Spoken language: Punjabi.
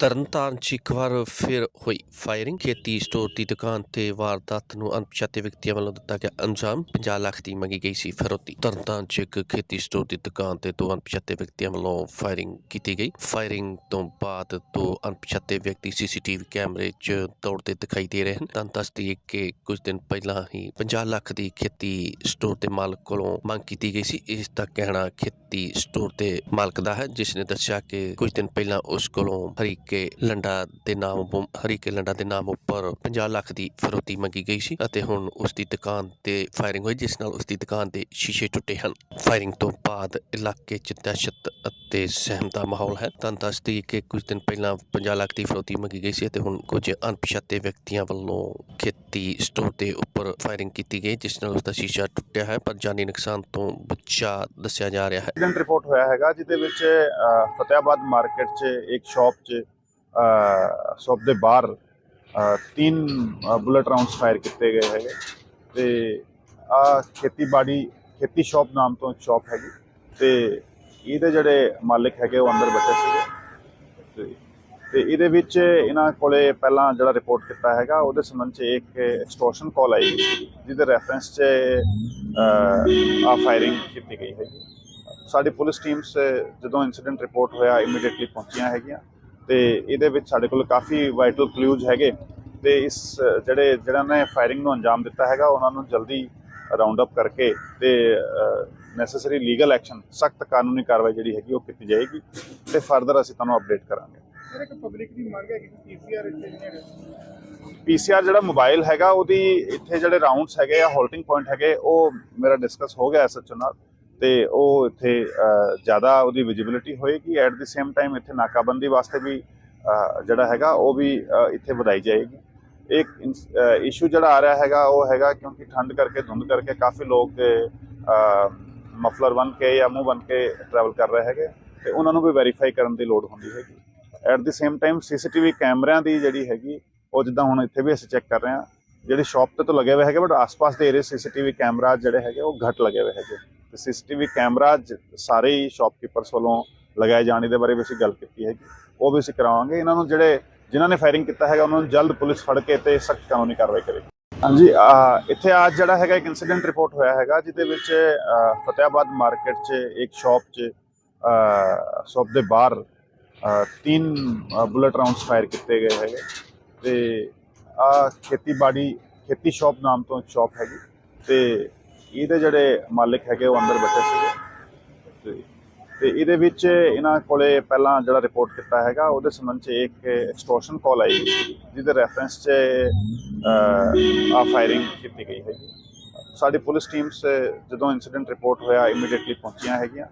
ਤਰਨਤਾਰਨ 'ਚ ਇੱਕ ਵਾਰ ਫਿਰ ਹੋਈ ਫਾਇਰਿੰਗ। ਖੇਤੀ ਸਟੋਰ ਦੀ ਦੁਕਾਨ ਤੇ ਵਾਰਦਾਤ ਨੂੰ ਅਣਪਛਾਤੇ ਵਿਅਕਤੀਆਂ ਵੱਲੋਂ ਦਿੱਤਾ ਗਿਆ ਅੰਜਾਮ। 50 ਲੱਖ ਦੀ ਮੰਗੀ ਗਈ ਸੀ ਫਿਰੌਤੀ। ਤਰਨਤਾਰਨ 'ਚ ਇੱਕ ਖੇਤੀ ਸਟੋਰ ਦੀ ਦੁਕਾਨ ਤੇ ਦੋ ਅਣਪਛਾਤੇ ਵਿਅਕਤੀਆਂ ਵੱਲੋਂ ਫਾਇਰਿੰਗ ਕੀਤੀ ਗਈ। ਫਾਇਰਿੰਗ ਤੋਂ ਬਾਅਦ ਦੋ ਅਣਪਛਾਤੇ ਵਿਅਕਤੀ ਸੀਸੀਟੀਵੀ ਕੈਮਰੇ 'ਚ ਦੌੜਦੇ ਦਿਖਾਈ ਦੇ ਰਹੇ ਹਨ। ਤਾਂ ਦੱਸਦੀ ਹੈ ਕਿ ਕੁਝ ਦਿਨ ਪਹਿਲਾਂ ਹੀ 50 ਲੱਖ ਦੀ ਖੇਤੀ ਸਟੋਰ ਦੇ ਮਾਲਕ ਕੋਲੋਂ ਮੰਗ ਕੀਤੀ ਗਈ ਸੀ। ਇਸ ਦਾ ਕਹਿਣਾ ਖੇਤੀ ਸਟੋਰ ਦੇ ਮਾਲਕ ਦਾ ਹੈ, ਜਿਸ ਨੇ ਦੱਸਿਆ ਕਿ ਕੁਝ ਦਿਨ ਪਹਿਲਾਂ ਉਸ ਕੋਲੋਂ ਹਰੀ ਹਰੀਕੇ ਲੰਡਾ ਦੇ ਨਾਮ ਉਪ- ਹਰੀਕੇ ਲੰਡਾ ਦੇ ਨਾਮ ਉੱਪਰ 50 ਲੱਖ ਦੀ ਫਰੋਤੀ ਮੰਗੀ ਗਈ ਸੀ ਅਤੇ ਹੁਣ ਉਸ ਦੀ ਦੁਕਾਨ ਤੇ ਫਾਇਰਿੰਗ ਹੋਈ ਜਿਸ ਨਾਲ ਉਸ ਦੀ ਦੁਕਾਨ ਦੇ ਸ਼ੀਸ਼ੇ ਟੁੱਟੇ ਹਨ। ਫਾਇਰਿੰਗ ਤੋਂ ਬਾਅਦ ਇਲਾਕੇ 'ਚ ਦਹਿਸ਼ਤ ਅਤੇ ਸਹਿਮ ਦਾ ਮਾਹੌਲ ਹੈ। ਤਾਂ ਦੱਸਦੀ ਕਿ ਕੁਝ ਦਿਨ ਪਹਿਲਾਂ 50 ਲੱਖ ਦੀ ਫਿਰੌਤੀ ਮੰਗੀ ਗਈ ਸੀ ਅਤੇ ਹੁਣ ਕੁਝ ਅਣਪਛਾਤੇ ਵਿਅਕਤੀਆਂ ਵੱਲੋਂ ਖੇਤੀ ਸਟੋਰ ਦੇ ਉੱਪਰ ਫਾਇਰਿੰਗ ਕੀਤੀ ਗਈ ਜਿਸ ਨਾਲ ਉਸ ਦਾ ਸ਼ੀਸ਼ਾ ਟੁੱਟਿਆ ਹੈ। ਪਰ ਜਾਨੀ ਨੁਕਸਾਨ ਤੋਂ ਬਚਾ ਦੱਸਿਆ ਜਾ ਰਿਹਾ ਹੈ। ਐਕਸੀਡੈਂਟ ਰਿਪੋਰਟ ਹੋਇਆ ਹੈਗਾ ਜਿਹਦੇ ਵਿੱਚ ਅ, ਫਤਿਆਬਾਦ ਮਾਰਕੀਟ 'ਚ ਇੱਕ ਸ਼ਾਪ 'ਚ ਸ਼ਾਪ ਦੇ ਬਾਹਰ ਤਿੰਨ ਬੁਲਟ ਰਾਉਂਡਸ ਫਾਇਰ ਕੀਤੇ ਗਏ ਹੈਗੇ। ਤੇ ਆ ਖੇਤੀਬਾੜੀ ਖੇਤੀ ਸ਼ਾਪ ਨਾਮ ਤੋਂ ਇੱਕ ਸ਼ਾਪ ਹੈਗੀ। ਤੇ ਇਹਦੇ ਜਿਹੜੇ ਮਾਲਕ ਹੈਗੇ ਉਹ ਅੰਦਰ ਬੈਠੇ ਸੀਗੇ। ਤੇ ਤੇ ਇਹਦੇ ਵਿੱਚ ਇਹਨਾਂ ਕੋਲੇ ਪਹਿਲਾਂ ਜਿਹੜਾ ਰਿਪੋਰਟ ਕੀਤਾ ਹੈਗਾ ਉਹਦੇ ਸੰਬੰਧ 'ਚ ਇੱਕ ਐਕਸਟੋਰਸ਼ਨ ਕਾਲ ਆਈ ਸੀ, ਜਿਹਦੇ ਰੈਫਰੈਂਸ 'ਚ ਆ ਫਾਇਰਿੰਗ ਕੀਤੀ ਗਈ ਹੈਗੀ। ਸਾਡੀ ਪੁਲਿਸ ਟੀਮਸ ਜਦੋਂ ਇਨਸੀਡੈਂਟ ਰਿਪੋਰਟ ਹੋਇਆ ਇਮੀਡੀਏਟਲੀ ਪਹੁੰਚੀਆਂ ਹੈਗੀਆਂ। ਤੇ ਇਹਦੇ ਵਿੱਚ ਸਾਡੇ ਕੋਲ ਕਾਫੀ ਵਾਈਟਲ ਕਲੂਜ਼ ਹੈਗੇ। ਤੇ ਇਸ ਜਿਹੜੇ ਜਿਹੜਾ ਨੇ ਫਾਇਰਿੰਗ ਨੂੰ ਅੰਜਾਮ ਦਿੱਤਾ ਹੈਗਾ ਉਹਨਾਂ ਨੂੰ ਜਲਦੀ ਰਾਉਂਡ ਅਪ ਕਰਕੇ ਤੇ ਨੈਸੈਸਰੀ ਲੀਗਲ ਐਕਸ਼ਨ ਸਖਤ ਕਾਨੂੰਨੀ ਕਾਰਵਾਈ ਜਿਹੜੀ ਹੈਗੀ ਉਹ ਕੀਤੀ ਜਾਏਗੀ ਤੇ ਫਰਦਰ ਅਸੀਂ ਤੁਹਾਨੂੰ ਅਪਡੇਟ ਕਰਾਂਗੇ। ਸਰ ਇੱਕ ਪਬਲਿਕ ਦੀ ਮੰਗ ਹੈ ਕਿ ਪੀਸੀਆਰ ਇੱਥੇ ਜਿਹੜਾ ਮੋਬਾਈਲ ਹੈਗਾ ਉਹਦੀ ਇੱਥੇ ਜਿਹੜੇ ਰਾਉਂਡਸ ਹੈਗੇ ਆ ਹੋਲਡਿੰਗ ਪੁਆਇੰਟ ਹੈਗੇ ਉਹ ਮੇਰਾ ਡਿਸਕਸ ਹੋ ਗਿਆ ਐਸਐਚਓ ਨਾਲ। ਤੇ ਉਹ ਇੱਥੇ ਜ਼ਿਆਦਾ ਉਹਦੀ ਵਿਜੀਬਿਲਿਟੀ ਹੋਏਗੀ। ਐਟ ਦੀ ਸੇਮ ਟਾਈਮ ਇੱਥੇ ਨਾਕਾਬੰਦੀ ਵਾਸਤੇ ਵੀ ਜਿਹੜਾ ਹੈਗਾ, ਉਹ ਵੀ ਇੱਥੇ ਵਧਾਈ ਜਾਏਗੀ। ਇੱਕ ਇਸ਼ੂ ਜਿਹੜਾ ਆ ਰਿਹਾ ਹੈਗਾ, ਉਹ ਹੈਗਾ ਕਿਉਂਕਿ ਠੰਡ ਕਰਕੇ, ਧੁੰਦ ਕਰਕੇ ਕਾਫੀ ਲੋਕ ਮਫਲਰ ਬਨ ਕੇ ਜਾਂ ਮੂੰਹ ਬਨ ਕੇ ਟਰੈਵਲ ਕਰ ਰਹੇ ਹੈਗੇ। ਤੇ ਉਹਨਾਂ ਨੂੰ ਵੀ ਵੈਰੀਫਾਈ ਕਰਨ ਦੀ ਲੋੜ ਹੁੰਦੀ ਹੈਗੀ। At the same time CCTV ਕੈਮਰਿਆਂ ਦੀ ਜਿਹੜੀ ਹੈਗੀ, ਉਹ ਜਿੱਦਾਂ ਹੁਣ ਇੱਥੇ ਵੀ ਅਸੀਂ ਚੈੱਕ ਕਰ ਰਹੇ ਹਾਂ, ਜਿਹੜੀ ਸ਼ਾਪ ਤੇ ਤਾਂ ਲੱਗੇ ਹੋਏ ਹੈਗੇ ਬਟ ਆਸ-ਪਾਸ ਦੇ ਏਰੀਆ ਸੀਸੀਟੀਵੀ ਕੈਮਰਾ ਜਿਹੜੇ ਹੈਗੇ, ਉਹ ਘੱਟ ਲੱਗੇ ਹੋਏ ਹੈਗੇ। ਤੇ ਸੀਸੀਟੀਵੀ ਕੈਮਰਾ ਜ- ਸਾਰੇ ਹੀ ਸ਼ਾਪਕੀਪਰਸ ਵੱਲੋਂ ਲਗਾਏ ਜਾਣ ਦੇ ਬਾਰੇ ਵੀ ਅਸੀਂ ਗੱਲ ਕੀਤੀ ਹੈਗੀ। ਉਹ ਵੀ ਅਸੀਂ ਕਰਾਵਾਂਗੇ। ਇਹਨਾਂ ਨੂੰ ਜਿਹੜੇ ਜਿਨ੍ਹਾਂ ਨੇ ਫਾਇਰਿੰਗ ਕੀਤਾ ਹੈਗਾ ਉਹਨਾਂ ਨੂੰ ਜਲਦ ਪੁਲਿਸ ਫੜ ਕੇ ਤੇ ਸਖਤ ਕਾਨੂੰਨੀ ਕਾਰਵਾਈ ਕਰੇਗੀ। ਹਾਂਜੀ ਇੱਥੇ ਅੱਜ ਜਿਹੜਾ ਹੈਗਾ ਇੱਕ ਇਨਸੀਡੈਂਟ ਰਿਪੋਰਟ ਹੋਇਆ ਹੈਗਾ ਜਿਹਦੇ ਵਿੱਚ ਅਹ, ਫਤਿਆਬਾਦ ਮਾਰਕੀਟ 'ਚ ਇੱਕ ਸ਼ਾਪ 'ਚ ਸ਼ਾਪ ਦੇ ਬਾਹਰ ਤਿੰਨ ਬੁਲਟ ਰਾਉਂਡਸ ਫਾਇਰ ਕੀਤੇ ਗਏ ਹੈਗੇ। ਤੇ ਆ ਖੇਤੀਬਾੜੀ ਖੇਤੀ ਸ਼ਾਪ ਨਾਮ ਤੋਂ ਇੱਕ ਸ਼ਾਪ ਹੈਗੀ। ਤੇ ਇਹਦੇ ਜਿਹੜੇ ਮਾਲਕ ਹੈਗੇ ਉਹ ਅੰਦਰ ਬੈਠੇ ਸੀਗੇ। ਤੇ ਇਹਦੇ ਵਿੱਚ ਇਹਨਾਂ ਕੋਲੇ ਪਹਿਲਾਂ ਜਿਹੜਾ ਰਿਪੋਰਟ ਕੀਤਾ ਹੈਗਾ, ਉਹਦੇ ਸੰਬੰਧ 'ਚ ਇੱਕ ਐਕਸਟੋਰਸ਼ਨ ਕਾਲ ਆਈ ਜਿਹਦੇ ਰੈਫਰੈਂਸ 'ਚ ਆ ਫਾਇਰਿੰਗ ਕੀਤੀ ਗਈ ਹੈਗੀ। ਸਾਡੀ ਪੁਲਿਸ ਟੀਮਸ ਜਦੋਂ ਇਨਸੀਡੈਂਟ ਰਿਪੋਰਟ ਹੋਇਆ ਇਮੀਡੀਏਟਲੀ ਪਹੁੰਚੀਆਂ ਹੈਗੀਆਂ।